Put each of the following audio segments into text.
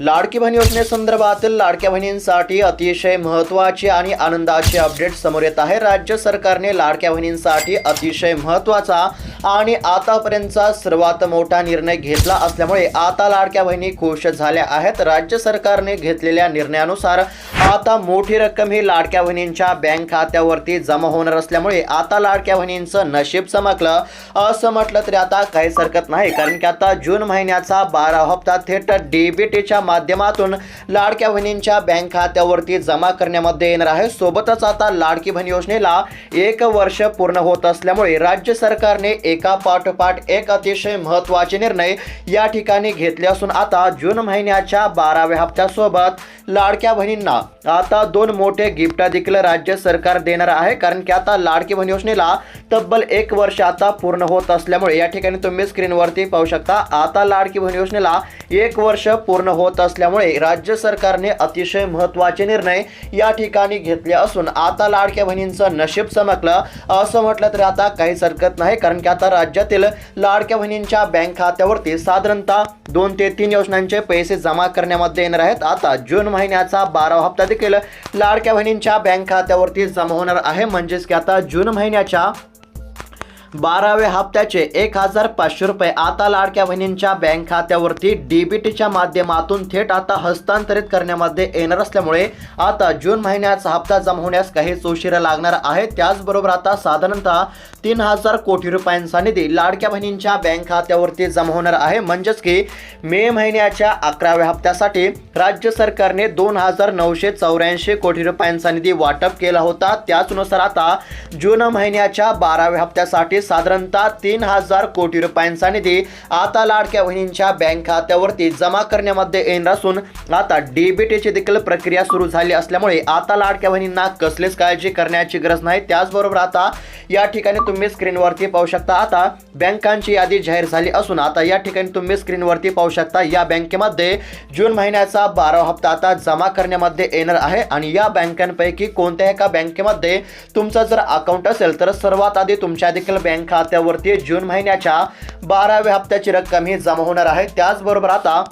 लाडकी बहीण योजनेसंदर्भातील लाडक्या बहिणींसाठी अतिशय महत्त्वाची आणि आनंदाचे अपडेट समोर येत आहे. राज्य सरकारने लाडक्या बहिणींसाठी अतिशय महत्त्वाचा आणि आतापर्यंतचा सर्वात मोठा निर्णय घेतला असल्यामुळे आता लाडक्या बहिणी खुश झाल्या आहेत. राज्य सरकारने घेतलेल्या निर्णयानुसार आता मोठी रक्कम ही लाडक्या बहिणींच्या बँक खात्यावरती जमा होणार असल्यामुळे आता लाडक्या बहिणींचं नशीब चमकलं असं म्हटलं तरी आता काहीच हरकत नाही. कारण की आता जून महिन्याचा बारा हप्ता थेट डीबीटीच्या माध्यमातून लाडक्या बहिणींच्या बँक खात्यावरती जमा करण्यामध्ये येणार आहे. सोबतच आता लाडकी बहीण योजनेला एक वर्ष पूर्ण होत असल्यामुळे राज्य सरकारने एका पाठोपाठ एक अतिशय महत्त्वाचे निर्णय या ठिकाणी घेतले असून आता जून महिन्याच्या बाराव्या हप्त्यासोबत लाडक्या बहिणींना आता दोन मोठे गिफ्ट देखील राज्य सरकार देणार आहे. कारण की आता लाडकी बहीण योजनेला तब्बल एक वर्ष आता पूर्ण होत असल्यामुळे या ठिकाणी तुम्ही स्क्रीनवरती पाहू शकता. आता लाडकी बहीण योजनेला एक वर्ष पूर्ण होत असल्यामुळे राज्य सरकारने अतिशय महत्त्वाचे निर्णय या ठिकाणी घेतले असून आता लाडक्या बहिणींचं नशीब चमकलं. असं म्हटलं तरी आता काहीच हरकत नाही कारण की आता राज्यातील लाडक्या बहिणींच्या बँक खात्यावरती साधारणतः दोन ते तीन योजनांचे पैसे जमा करण्यामध्ये येणार आहेत. आता जून महिन्याचा बारावा हप्ता देखील लाडक्या बहिणींच्या बँक खात्यावरती जमा होणार आहे. म्हणजेच की आता जून महिन्याच्या बाराव्या हप्त्याचे एक हजार पाचशे रुपये आता लाडक्या बहिणींच्या बँक खात्यावरती डीबीटीच्या माध्यमातून थेट आता हस्तांतरित करण्यामध्ये येणार असल्यामुळे आता जून महिन्याचा हप्ता जमा होण्यास काहीच उशिरा लागणार आहे. त्याचबरोबर आता साधारणतः तीन हजार कोटी रुपयांचा निधी लाडक्या बहिणींच्या बँक खात्यावरती जमा होणार आहे. म्हणजेच की मे महिन्याच्या अकराव्या हप्त्यासाठी राज्य सरकारने दोन हजार नऊशे चौऱ्याऐंशी कोटी रुपयांचा निधी वाटप केला होता. त्याचनुसार आता जून महिन्याच्या बाराव्या हप्त्यासाठी साधारणतः तीन हजार कोटी रुपयांचा निधी आता लाडक्या बहिणींच्या बँक खात्यावरती जमा करण्यामध्ये येणार असून आता डीबीटीची देखील प्रक्रिया सुरू झाली असल्यामुळे आता लाडक्या बहिणींना कसलीच काळजी करण्याची गरज नाही. त्याचबरोबर आता या ठिकाणी तुम्ही स्क्रीनवरती पाहू शकता आता बँकांची यादी जाहीर झाली असून आता या ठिकाणी तुम्ही स्क्रीनवरती पाहू शकता या बँकेमध्ये जून महिन्याचा बारा हप्ता आता जमा करण्यामध्ये येणार आहे आणि या बँकांपैकी कोणत्या एका बँकेमध्ये तुमचं जर अकाउंट असेल तर सर्वात आधी तुमच्या देखील बँक खात्यावरती जून महिन्याच्या बाराव्या हप्त्याची रक्कम ही जमा होणार आहे. त्याचबरोबर आता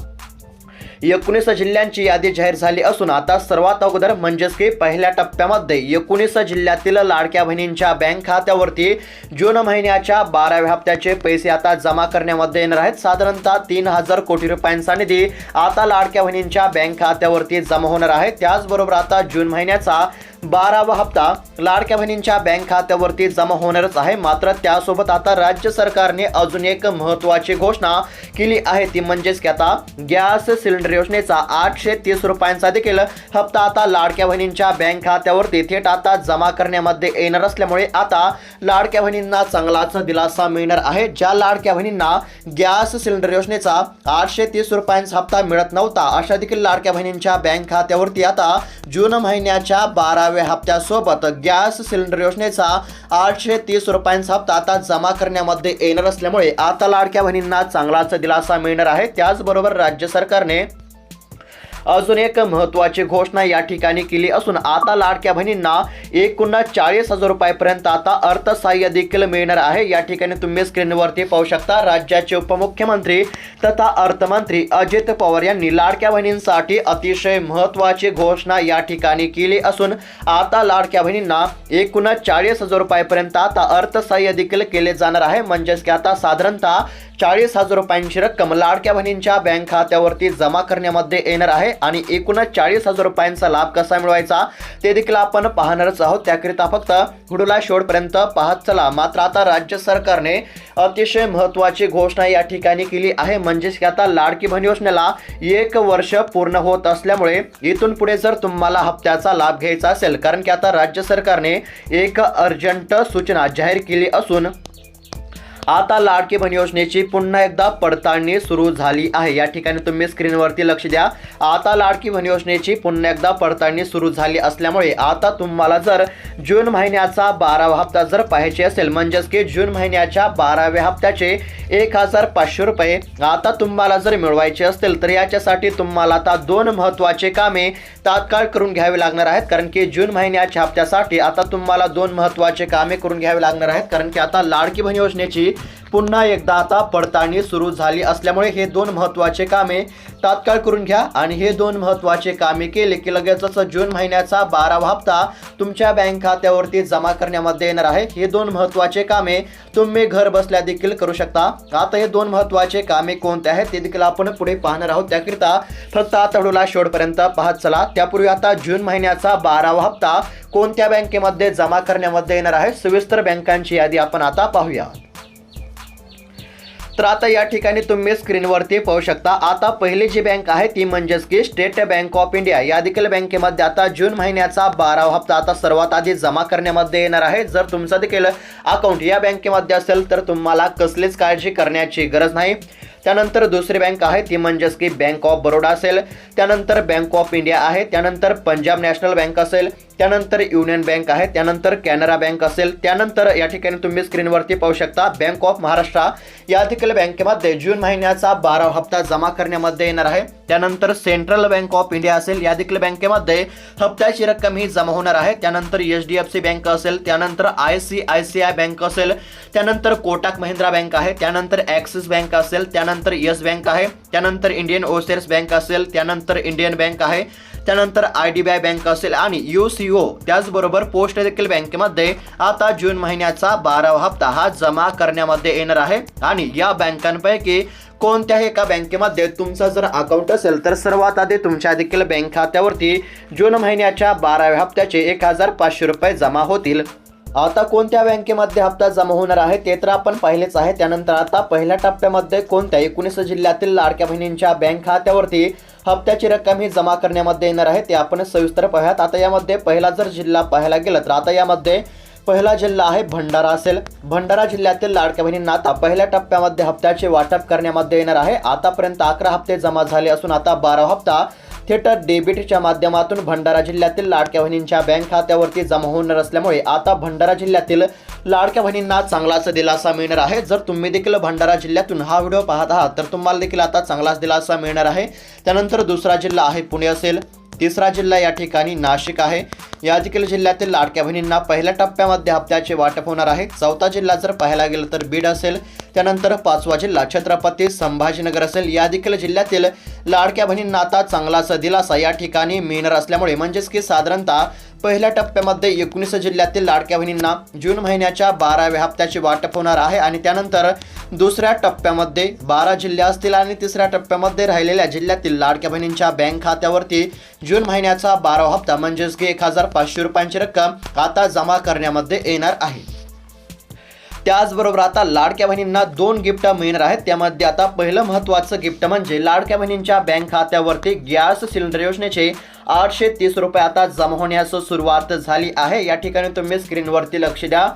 एकोणीस जिल्ह्यांची यादी जाहीर झाली असून आता सर्वात अगोदर म्हणजेच की पहिल्या टप्प्यामध्ये एकोणीस जिल्ह्यातील लाडक्या बहिणींच्या बँक खात्यावरती जून महिन्याच्या बाराव्या हप्त्याचे पैसे आता जमा करण्यामध्ये येणार आहेत. साधारणतः तीन हजार कोटी रुपयांचा निधी आता लाडक्या बहिणींच्या बँक खात्यावरती जमा होणार आहे. त्याचबरोबर आता जून महिन्याचा बारावा हप्ता. लाडक्या बहिणींच्या बँक खात्यावरती जमा होणारच आहे. मात्र त्यासोबत आता राज्य सरकारने अजून एक महत्त्वाची घोषणा केली आहे. ती म्हणजेच की आता गॅस सिलेंडर योजनेचा आठशे तीस रुपयांचा देखील हप्ता आता लाडक्या बहिणींच्या बँक खात्यावरती थेट आता जमा करण्यामध्ये येणार असल्यामुळे आता लाडक्या बहिणींना चांगलाच दिलासा मिळणार आहे. ज्या लाडक्या बहिणींना गॅस सिलेंडर योजनेचा आठशे तीस रुपयांचा हप्ता मिळत नव्हता अशा देखील लाडक्या बहिणींच्या बँक खात्यावरती आता जून महिन्याच्या बारा बाराव्या हप्त्यासोबत गॅस सिलेंडर योजनेचा आठशे तीस रुपयांचा हप्ता आता जमा करण्यामध्ये येणार असल्यामुळे आता लाडक्या बहिणींना चांगलाच दिलासा मिळणार आहे. त्याचबरोबर राज्य सरकारने अजून एक महत्त्वाची घोषणा या ठिकाणी केली असून आता लाडक्या बहिणींना एकूण चाळीस हजार रुपयापर्यंत आता अर्थसहाय्य देखील मिळणार आहे. या ठिकाणी तुम्ही स्क्रीनवरती पाहू शकता राज्याचे उपमुख्यमंत्री तथा अर्थमंत्री अजित पवार यांनी लाडक्या बहिणींसाठी अतिशय महत्त्वाची घोषणा या ठिकाणी केली असून आता लाडक्या बहिणींना एकूण चाळीस हजार रुपयापर्यंत आता अर्थसहाय्य देखील केले जाणार आहे. म्हणजेच की आता साधारणतः चाळीस हजार रुपयांची रक्कम लाडक्या बहिणींच्या बँक खात्यावरती जमा करण्यामध्ये येणार आहे. आणि एकूणच चाळीस हजार रुपयांचा लाभ कसा मिळवायचा ते देखील आपण पाहणारच आहोत. त्याकरिता फक्त व्हिडिओला शेवटपर्यंत पाहत चला. मात्र आता राज्य सरकारने अतिशय महत्त्वाची घोषणा या ठिकाणी केली आहे. म्हणजेच की आता लाडकी बहीण योजनेला एक वर्ष पूर्ण होत असल्यामुळे इथून पुढे जर तुम्हाला हप्त्याचा लाभ घ्यायचा असेल कारण की आता राज्य सरकारने एक अर्जंट सूचना जाहीर केली असून आता लाडकी बहीण योजनेची पुन्हा एकदा पडताळणी सुरू झाली आहे. या ठिकाणी तुम्ही स्क्रीनवरती लक्ष द्या. आता लाडकी बहीण योजनेची पुन्हा एकदा पडताळणी सुरू झाली असल्यामुळे आता तुम्हाला जर जून महिन्याचा बारावा हप्ता जर पाहायचे असेल म्हणजेच की जून महिन्याच्या बाराव्या हप्त्याचे एक हजार पाचशे रुपये आता तुम्हाला जर मिळवायचे असतील तर याच्यासाठी तुम्हाला आता दोन महत्त्वाचे कामे तात्काळ करून घ्यावी लागणार आहेत. कारण की जून महिन्याच्या हप्त्यासाठी आता तुम्हाला दोन महत्त्वाचे कामे करून घ्यावे लागणार आहेत. कारण की आता लाडकी बहीण योजनेची पुन्हा एकदा आता पडताळणी सुरू झाली असल्यामुळे हे दोन महत्त्वाचे कामे तात्काळ करून घ्या. आणि हे दोन महत्त्वाचे कामे केले की लगेचच जून महिन्याचा बारावा हप्ता तुमच्या बँक खात्यावरती जमा करण्यामध्ये येणार आहे. हे दोन महत्त्वाचे कामे तुम्ही घर बसल्या देखील करू शकता. आता हे दोन महत्त्वाचे कामे कोणते आहेत ते देखील आपण पुढे पाहणार आहोत. त्याकरिता फक्त आता शेवटपर्यंत पाहत चला. त्यापूर्वी आता जून महिन्याचा बारावा हप्ता कोणत्या बँकेमध्ये जमा करण्यामध्ये येणार आहे? सविस्तर बँकांची यादी आपण आता पाहूया. तर आता या ठिकाणी तुम्ही स्क्रीनवरती पाहू शकता. आता पहिली जी बँक आहे ती म्हणजेच की स्टेट बँक ऑफ इंडिया या देखील बँकेमध्ये आता जून महिन्याचा बारावा हप्ता आता सर्वात आधी जमा करण्यामध्ये येणार आहे. जर तुमचं देखील अकाउंट या बँकेमध्ये असेल तर तुम्हाला कसलीच काळजी करण्याची गरज नाही. त्यानंतर दुसरी बँक आहे ती म्हणजेच की बँक ऑफ बरोडा असेल. त्यानंतर बँक ऑफ इंडिया आहे. त्यानंतर पंजाब नॅशनल बँक असेल. त्यानंतर युनियन बँक आहे, त्यानंतर कॅनरा बँक असेल, त्यानंतर या ठिकाणी तुम्ही स्क्रीनवरती पाहू शकता, बँक ऑफ़ महाराष्ट्र. या देखील बँकेमध्ये जून महिन्याचा बारा हप्ता जमा करण्यामध्ये येणार आहे. त्यानंतर सेंट्रल बँक ऑफ़ इंडिया असेल, या देखील बँकेमध्ये हप्त्याची रक्कम ही जमा होणार आहे. त्यानंतर H D F C bank असेल, त्यानंतर I C I C I bank असेल, त्यानंतर कोटक महिंद्रा बँक आहे, त्यानंतर ॲक्सिस बँक असेल, त्यानंतर येस बँक आहे, त्यानंतर इंडियन ओसेर्स बँक असेल, त्यानंतर इंडियन बँक आहे. त्यानंतर I D B I bank असेल आणि यू सी ओ त्याचबरोबर पोस्ट देखील बँकेमध्ये आता जून महिन्याचा बारावा हप्ता हा जमा करण्यामध्ये येणार आहे. आणि या बँकांपैकी कोणत्याही एका बँकेमध्ये तुमचा जर अकाउंट असेल तर सर्वात आधी तुमच्या देखील बँक खात्यावरती जून महिन्याच्या बाराव्या हप्त्याचे एक हजार पाचशे रुपये जमा होतील. आता कोणत्या बँकेमध्ये हप्ता जमा होणार आहे ते तर आपण पाहिलेच आहे. त्यानंतर आता पहिल्या टप्प्यामध्ये कोणत्या एकोणीस जिल्ह्यातील लाडक्या बहिणींच्या बँक खात्यावरती हप्त्याची रक्कम ही जमा करण्यामध्ये येणार आहे ते आपण सविस्तर पाहूयात. आता यामध्ये पहिला जर जिल्हा पाहायला गेला तर आता यामध्ये पहिला जिल्हा आहे भंडारा असेल. भंडारा जिल्ह्यातील लाडक्या बहिणींना आता पहिल्या टप्प्यामध्ये हप्त्याचे वाटप करण्यामध्ये येणार आहे. आतापर्यंत अकरा हप्ते जमा झाले असून आता बारा हप्ता थेट डेबिटच्या माध्यमातून भंडारा जिल्ह्यातील लाडक्या बहिणींच्या बँक खात्यावरती जमा होणार असल्यामुळे आता भंडारा जिल्ह्यातील लाडक्या बहिणींना चांगलाच दिलासा मिळणार आहे. जर तुम्ही देखील भंडारा जिल्ह्यातून हा व्हिडिओ पाहत आहात तर तुम्हाला देखील आता चांगलाच दिलासा मिळणार आहे. त्यानंतर दुसरा जिल्हा आहे पुणे असेल. तिसरा जिल्हा या ठिकाणी नाशिक आहे. या देखील जिल्ह्यातील लाडक्या बहिणींना पहिल्या टप्प्यामध्ये हप्त्याचे वाटप होणार आहे. चौथा जिल्हा जर पाहायला गेलं तर बीड असेल त्यानंतर पाचवा जिल्हा छत्रपती संभाजीनगर असेल. या देखील जिल्ह्यातील लाडक्या बहिणींना आता चांगलाच दिलासा. या ठिकाणी मिळणार असल्यामुळे म्हणजेच की साधारणतः पहिल्या टप्प्यामध्ये एकोणीस जिल्ह्यातील लाडक्या बहिणींना जून महिन्याच्या बाराव्या हप्त्याचे वाटप होणार आहे आणि त्यानंतर दुसऱ्या टप्प्यामध्ये बारा जिल्हे असतील आणि तिसऱ्या टप्प्यामध्ये राहिलेल्या जिल्ह्यातील लाडक्या बहिणींच्या बँक खात्यावरती जून महिन्याचा बारावा हप्ता म्हणजेच की एक हजार पाचशे रुपयांची रक्कम आता जमा करण्यामध्ये येणार आहे. त्याचबरोबर आता लाडक्या बहिणींना दोन गिफ्ट मिळणार आहेत. त्यामध्ये आता पहिलं महत्त्वाचं गिफ्ट म्हणजे लाडक्या बहिणींच्या बँक खात्यावरती गॅस सिलेंडर योजनेचे आठशे तीस रुपये आता जमा होण्यास सुरुवात झाली आहे. या ठिकाणी तुम्ही स्क्रीनवरती लक्ष द्या.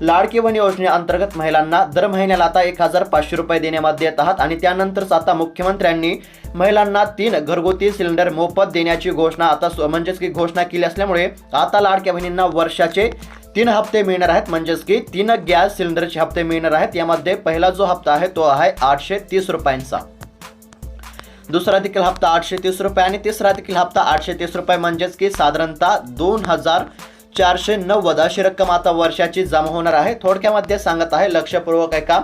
लाडकी बहीण योजनेअंतर्गत महिलांना दर महिन्याला आता एक हजार पाचशे रुपये देण्यामध्ये येत आहात आणि त्यानंतरच आता मुख्यमंत्र्यांनी महिलांना तीन घरगुती सिलेंडर मोफत देण्याची घोषणा आता म्हणजेच की घोषणा केली असल्यामुळे आता लाडक्या बहिणींना वर्षाचे तीन हप्ते मिळणार आहेत. म्हणजेच की तीन गॅस सिलेंडरचे हप्ते मिळणार आहेत. यामध्ये पहिला जो हप्ता आहे तो आहे आठशे तीस रुपयांचा. दुसरा देखील हप्ता आठशे तीस रुपये आणि तिसरा देखील हप्ता आठशे तीस रुपये. म्हणजेच की साधारणतः दोन हजार चारशे नव्वद अशी रक्कम आता वर्षाची जमा होणार आहे. थोडक्यामध्ये सांगत आहे लक्षपूर्वक आहे का?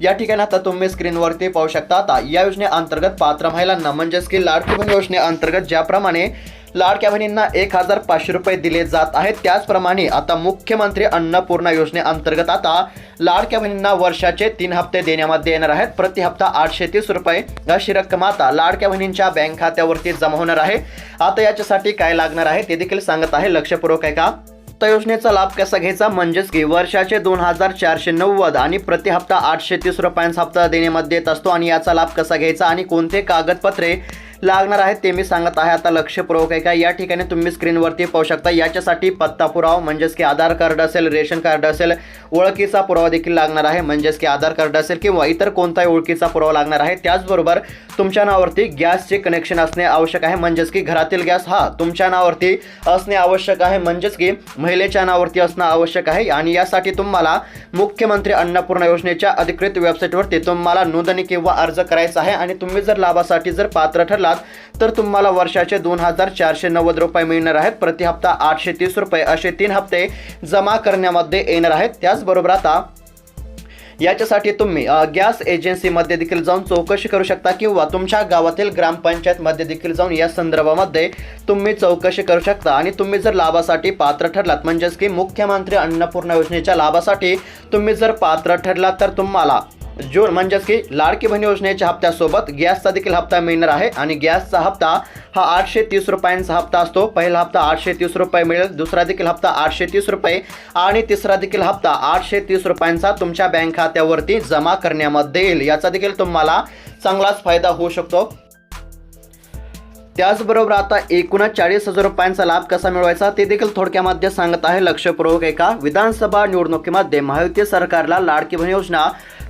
या ठिकाणी आता तुम्ही स्क्रीनवरती पाहू शकता आता या योजनेअंतर्गत पात्र महिलांना म्हणजेच की लाडकी बहीण योजनेअंतर्गत ज्याप्रमाणे लाडक्या बहिणींना एक हजार पाचशे रुपये दिले जात आहेत. त्याचप्रमाणे आता मुख्यमंत्री अन्नपूर्णा योजनेअंतर्गत आता लाडक्या बहिणींना वर्षाचे तीन हप्ते देण्यामध्ये येणार आहेत. प्रति हप्ता आठशे तीस रुपये. अशी रक्कम आता लाडक्या बहिणींच्या बँक खात्यावरती जमा होणार आहे. आता याच्यासाठी काय लागणार आहे ते देखील सांगत आहे लक्षपूर्वक आहे का योजनेचा लाभ कसा घ्यायचा? म्हणजेच की वर्षाचे दोन हजार चारशे नव्वद आणि प्रति हप्ता आठशे तीस रुपयांचा हप्ता देण्यामध्ये येत असतो आणि याचा लाभ कसा घ्यायचा? आणि कोणते कागदपत्रे लागणार आहेत ते मी सांगत आहे. आता लक्षपूर्वक आहे का? या ठिकाणी तुम्ही स्क्रीनवरती पाहू शकता. याच्यासाठी पत्ता पुरावा म्हणजेच की आधार कार्ड असेल रेशन कार्ड असेल ओळखीचा पुरावा देखील लागणार आहे. म्हणजेच की आधार कार्ड असेल किंवा इतर कोणताही ओळखीचा पुरावा लागणार आहे. त्याचबरोबर तुमच्या नावावरती गॅसचे कनेक्शन असणे आवश्यक आहे. म्हणजेच की घरातील गॅस हा तुमच्या नावावरती असणे आवश्यक आहे. म्हणजेच की महिलेच्या नावावरती असणं आवश्यक आहे. आणि यासाठी तुम्हाला मुख्यमंत्री अन्नपूर्णा योजनेच्या अधिकृत वेबसाईटवरती तुम्हाला नोंदणी किंवा अर्ज करायचा आहे. आणि तुम्ही जर लाभासाठी जर पात्र ठरला ठरलात तर तुम्हाला वर्षाचे दोन हजार चारशे नव्वद रुपये मिळणार आहेत. प्रति हप्ता आठशे तीस रुपये. असे तीन हप्ते जमा करण्यामध्ये येणार आहेत. त्याचबरोबर आता याच्यासाठी तुम्ही गॅस एजन्सीमध्ये देखील जाऊन चौकशी करू शकता किंवा तुमच्या गावातील ग्रामपंचायतमध्ये देखील जाऊन या संदर्भामध्ये तुम्ही चौकशी करू शकता. आणि तुम्ही जर लाभासाठी पात्र ठरलात म्हणजेच की मुख्यमंत्री अन्नपूर्णा योजनेच्या लाभासाठी तुम्ही जर पात्र ठरलात तर तुम्हाला जून म्हणजेच की लाडकी बहीण योजनेच्या हप्त्यासोबत गॅसचा देखील हप्ता मिळणार आहे आणि गॅसचा हप्ता हा आठशे तीस रुपयांचा हप्ता असतो. पहिला हप्ता आठशे तीस रुपये मिळेल दुसरा देखील हप्ता आठशे तीस रुपये आणि तिसरा देखील हप्ता आठशे तीस रुपयांचा तुमच्या बँक खात्यावरती जमा करण्यामध्ये येईल. याचा देखील तुम्हाला चांगलाच फायदा होऊ शकतो. त्याचबरोबर आता एकूणच चाळीस हजार रुपयांचा लाभ कसा मिळवायचा ते देखील थोडक्यामध्ये सांगत आहे लक्षपूर्वक एका विधानसभा निवडणुकीमध्ये महायुती सरकारला लाडकी बहीण योजना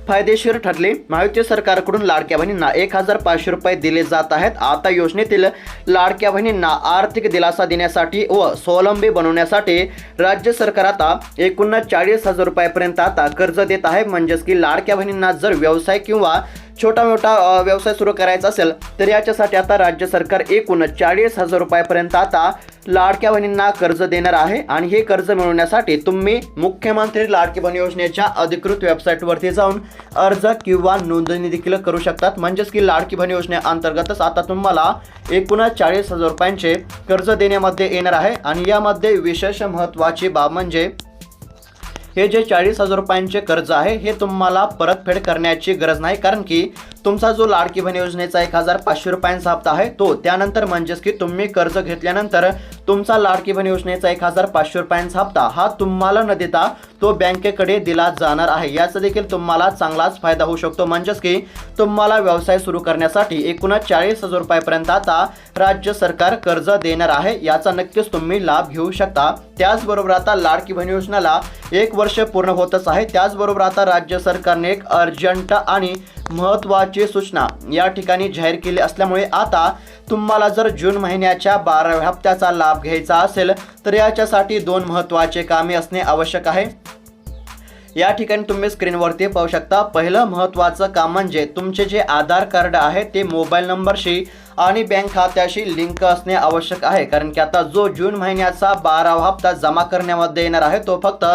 फायदेशीर ठरली. महायुती सरकारकडून लाडक्या बहिणींना एक हजार पाचशे रुपये दिले जात आहेत. आता योजनेतील लाडक्या बहिणींना आर्थिक दिलासा देण्यासाठी व स्वावलंबी बनवण्यासाठी राज्य सरकार आता एकूण चाळीस हजार रुपयापर्यंत आता कर्ज देत आहे. म्हणजेच की लाडक्या बहिणींना जर व्यवसाय किंवा छोटा मोठा व्यवसाय सुरू करायचा असेल तर याच्यासाठी आता राज्य सरकार एकूण चाळीस हजार रुपयापर्यंत आता लाडक्या बहिणींना कर्ज देणार आहे. आणि हे कर्ज मिळवण्यासाठी तुम्ही मुख्यमंत्री लाडकी बहीण योजनेच्या अधिकृत वेबसाईटवरती जाऊन अर्ज किंवा नोंदणी देखील करू शकतात. म्हणजेच की लाडकी बहीण योजनेअंतर्गतच आता तुम्हाला एकूणच चाळीस हजार रुपयांचे कर्ज देण्यामध्ये येणार आहे. आणि यामध्ये विशेष महत्त्वाची बाब म्हणजे हे जे चाळीस हजार रुपयांचे कर्ज आहे हे तुम्हाला परतफेड करण्याची गरज नाही कारण की तुमचा जो लाडकी बहीण योजनेचा एक हजार पाचशे रुपयांचा हप्ता आहे तो त्यानंतर म्हणजेच की तुम्ही कर्ज घेतल्यानंतर तुमचा लाडकी बहीण योजनेचा एक हजार पाचशे रुपयांचा हप्ता हा तुम्हाला न देता तो बँकेकडे दिला जाणार आहे. याचा देखील तुम्हाला चांगलाच फायदा होऊ शकतो. म्हणजेच की तुम्हाला व्यवसाय सुरू करण्यासाठी एकूणच चाळीस हजार रुपयापर्यंत आता राज्य सरकार कर्ज देणार आहे. याचा नक्कीच तुम्ही लाभ घेऊ शकता. त्याचबरोबर आता लाडकी बहीण योजनेला एक वर्ष पूर्ण होतच आहे. त्याचबरोबर आता राज्य सरकारने एक अर्जंट आणि महत्त्वाची सूचना या ठिकाणी जाहीर केली असल्यामुळे आता तुम्हाला जर जून महिन्याच्या बाराव्या हप्त्याचा लाभ घ्यायचा असेल तर याच्यासाठी दोन महत्त्वाचे कामे असणे आवश्यक आहे. या ठिकाणी तुम्ही स्क्रीनवरती पाहू शकता पहिलं महत्त्वाचं काम म्हणजे तुमचे जे आधार कार्ड आहे ते मोबाईल नंबरशी आणि बँक खात्याशी लिंक असणे आवश्यक आहे. कारण की आता जो जून महिन्याचा बारावा हप्ता जमा करण्यामध्ये येणार आहे तो फक्त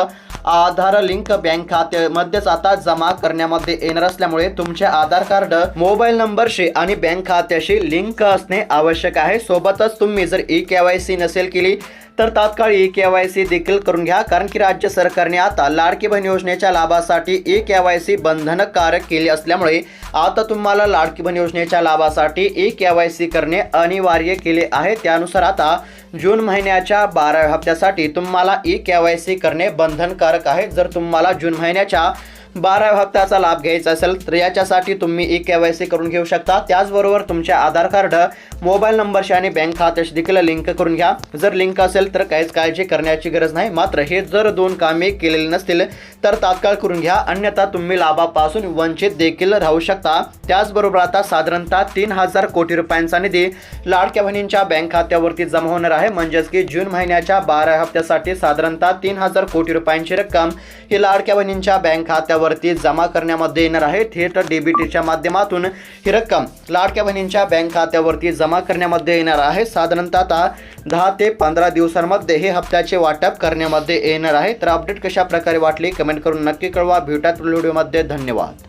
आधार लिंक बँक खात्यामध्येच आता जमा करण्यामध्ये येणार असल्यामुळे तुमचे आधार कार्ड मोबाईल नंबरशी आणि बँक खात्याशी लिंक असणे आवश्यक आहे. सोबतच तुम्ही जर ई के वाय सी नसेल केली तर तात्काळ ई के वाय सी देखील करून घ्या कारण की राज्य सरकारने आता लाडकी बहीण योजनेच्या लाभासाठी ए के वाय सी बंधनकारक केली असल्यामुळे आता तुम्हाला लाडकी बहीण योजनेच्या लाभासाठी ए के वाय सी करणे अनिवार्य केले आहे. त्यानुसार आता जून महिन्याच्या बाराव्या हप्त्यासाठी तुम्हाला ई के वाय सी करणे बंधनकारक आहे. जर तुम्हाला जून महिन्याच्या बाराव्या हप्त्याचा लाभ घ्यायचा असेल तर याच्यासाठी तुम्ही ई के वाय सी करून घेऊ शकता. त्याचबरोबर तुमचे आधार कार्ड मोबाईल नंबरशी आणि बँक खात्याशी देखील लिंक करून घ्या. जर लिंक असेल तर काहीच काळजी करण्याची गरज नाही. मात्र हे जर दोन कामे केलेली नसतील तर तात्काळ करून घ्या. अन्यथा तुम्ही लाभापासून वंचित देखील राहू शकता. त्याचबरोबर आता साधारणतः तीन हजार कोटी रुपयांचा निधी लाडक्या बहिणींच्या बँक खात्यावरती जमा होणार आहे. म्हणजेच की जून महिन्याच्या बारा हप्त्यासाठी साधारणतः तीन हजार कोटी रुपयांची रक्कम ही लाडक्या बहिणींच्या बँक खात्यावर खात्यावरती जमा करण्यामध्ये येणार आहे. थेट डेबिटच्या माध्यमातून ही रक्कम लाडक्या बहिणींच्या बँक खात्यावरती जमा करण्यामध्ये येणार आहे. साधारणतः आता दहा ते पंधरा दिवसांमध्ये हे हप्त्याचे वाटप करण्यामध्ये येणार आहे. तर अपडेट कशा प्रकारे वाटली? कमेंट करून नक्की कळवा. भेटूयात व्हिडिओमध्ये. धन्यवाद.